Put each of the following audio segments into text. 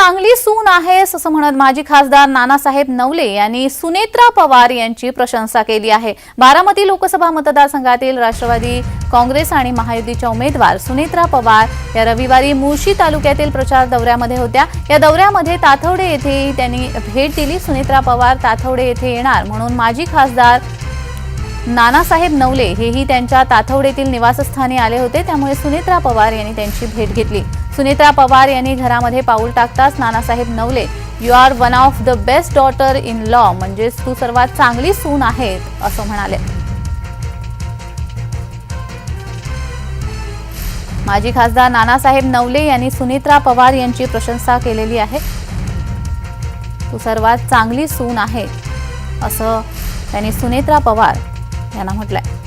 चांगली सून आहेस असं म्हणत माजी खासदार नानासाहेब नवले यांनी सुनेत्रा पवार यांची प्रशंसा केली आहे. बारामती लोकसभा मतदारसंघातील राष्ट्रवादी काँग्रेस आणि महायुतीच्या उमेदवार सुनेत्रा पवार या रविवारी मुळशी तालुक्यातील प्रचार दौऱ्यामध्ये होत्या. या दौऱ्यामध्ये ताथवडे येथेही त्यांनी भेट दिली. सुनेत्रा पवार ताथवडे येथे येणार म्हणून माजी खासदार नानासाहेब नवले हेही त्यांच्या ताथवडेतील निवासस्थानी आले होते. त्यामुळे सुनेत्रा पवार यांनी त्यांची भेट घेतली. सुनेत्रा पवार यांनी घरामध्ये पाऊल टाकताच Nanasaheb Navle you are one of the best daughter in law म्हणजेच तू सर्वात चांगली सून आहेत असं म्हणाले. माजी खासदार नानासाहेब नवले यांनी सुनेत्रा पवार यांची प्रशंसा केलेली आहे. तू सर्वात चांगली सून आहे असं त्यांनी सुनेत्रा पवार यांना म्हटलंय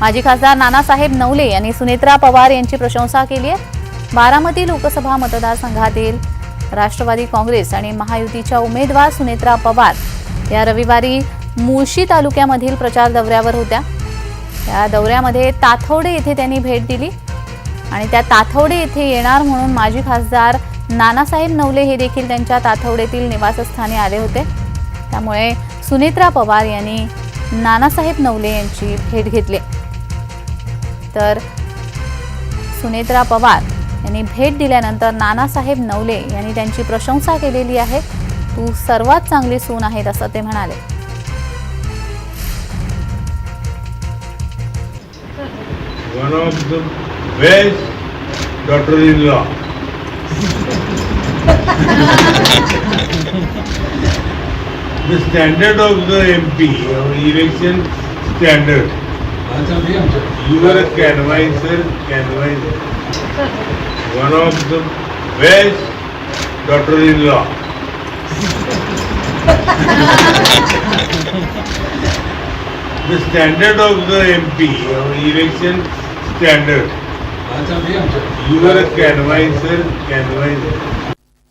माजी खासदार नानासाहेब नवले यांनी सुनेत्रा पवार यांची प्रशंसा केली आहे. बारामती लोकसभा मतदारसंघातील राष्ट्रवादी काँग्रेस आणि महायुतीच्या उमेदवार सुनेत्रा पवार या रविवारी मुळशी तालुक्यामधील प्रचार दौऱ्यावर होत्या. या दौऱ्यामध्ये ताथवडे येथे त्यांनी भेट दिली आणि त्या ताथवडे येथे येणार म्हणून माजी खासदार नानासाहेब नवले हे देखील त्यांच्या ताथवडेतील निवासस्थानी आले होते. त्यामुळे सुनेत्रा पवार यांनी नानासाहेब नवले यांची भेट घेतली. तर सुनेत्रा पवार यांनी भेट दिल्यानंतर नानासाहेब नवले यांनी त्यांची प्रशंसा केलेली आहे. तू सर्वात चांगली सून आहेत असं ते म्हणाले. One of the best daughter-in-law. The standard of the MP, our election standard. You are a canvasser, canvasser. One of the best daughter-in-law. the standard of the MP, our election standard. dealer can advise, can advise.